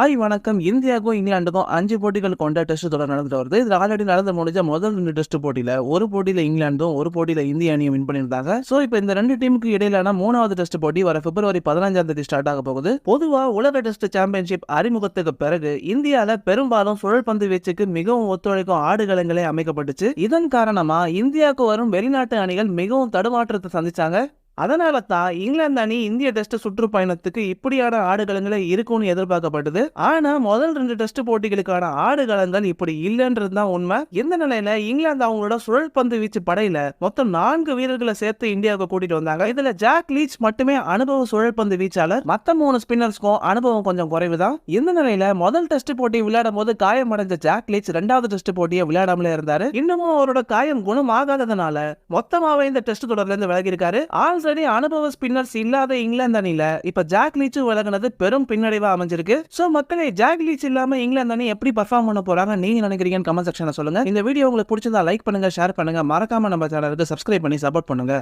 Hi வணக்கம். இந்தியாவுக்கும் இங்கிலாந்துக்கும் அஞ்சு போட்டிகள் கொண்ட டெஸ்ட் தொடர் நடந்துட்டு வருது. இதில் ஆல்ரெடி நடந்து முடிஞ்ச முதல் ரெண்டு டெஸ்ட் போட்டியில் ஒரு போட்டியில் இங்கிலாந்தும் ஒரு போட்டியில் இந்திய அணியும் வின் பண்ணியிருந்தாங்க. ஸோ இப்போ இந்த ரெண்டு டீமுக்கு இடையிலான மூணாவது டெஸ்ட் போட்டி வர பிப்ரவரி பதினஞ்சாம் தேதி ஸ்டார்ட் ஆக போகுது. பொதுவாக உலக டெஸ்ட் சாம்பியன்ஷிப் அறிமுகத்துக்கு பிறகு இந்தியாவில் பெரும்பாலும் சுழல் பந்து வீச்சுக்கு மிகவும் ஒத்துழைக்கும் ஆடுகளங்களே அமைக்கப்பட்டுச்சு. இதன் காரணமாக இந்தியாவுக்கு வரும் வெளிநாட்டு அணிகள் மிகவும் தடுமாற்றத்தை சந்திச்சாங்க. அதனால தான் இங்கிலாந்து அணி இந்திய டெஸ்ட் சுற்றுப்பயணத்துக்கு இப்படியான ஆடுகளங்களே இருக்கும்னு எதிர்பார்க்கப்பட்டது. ஆனா முதல் ரெண்டு டெஸ்ட் போட்டிகளுக்கான ஆடுகளங்கள் இப்படி இல்லைன்றது தான் உண்மை. இந்த நிலையில இங்கிலாந்து அவங்களோட சுழல் பந்து வீச்சு படையில மொத்தம் நான்கு வீரர்களை சேர்த்து இந்தியாவுக்கு கூட்டிட்டு வந்தாங்க. இதுல ஜாக் லீச் மட்டுமே அனுபவ சுழல் பந்து வீச்சாளர். மத்த மூணு ஸ்பின்னர்ஸ்க்கும் அனுபவம் கொஞ்சம் குறைவுதான். இந்த நிலையில முதல் டெஸ்ட் போட்டி விளையாடும் போது காயமடைஞ்ச ஜாக் லீச் ரெண்டாவது டெஸ்ட் போட்டியை விளையாடாமலே இருந்தாரு. இன்னமும் அவரோட காயம் குணமாகாததுனால மொத்தமாவே இந்த டெஸ்ட் தொடர்ல இருந்து விலகி இருக்காரு ஆல்ரெடி அனுபவ ஸ்பின்னர்ஸ் இல்லாத இங்கிலாந்து அணியில இப்ப ஜாக் லீச்சு விலகினது பெரும் பின்னடைவா அமைஞ்சிருக்கு. சோ மக்களை ஜாக் லீச் இல்லாம இங்கிலாந்து அணி எப்படி பர்ஃபார்ம் பண்ண போறாங்க நீங்க நினைக்கிறீங்கன்னு கமெண்ட் செக்ஷன்ல சொல்லுங்க. இந்த வீடியோ உங்களுக்கு பிடிச்சிருந்தா லைக் பண்ணுங்க ஷேர் பண்ணுங்க. மறக்காம நம்ம சேனலுக்கு சப்ஸ்கிரைப் பண்ணி சப்போர்ட் பண்ணுங்க.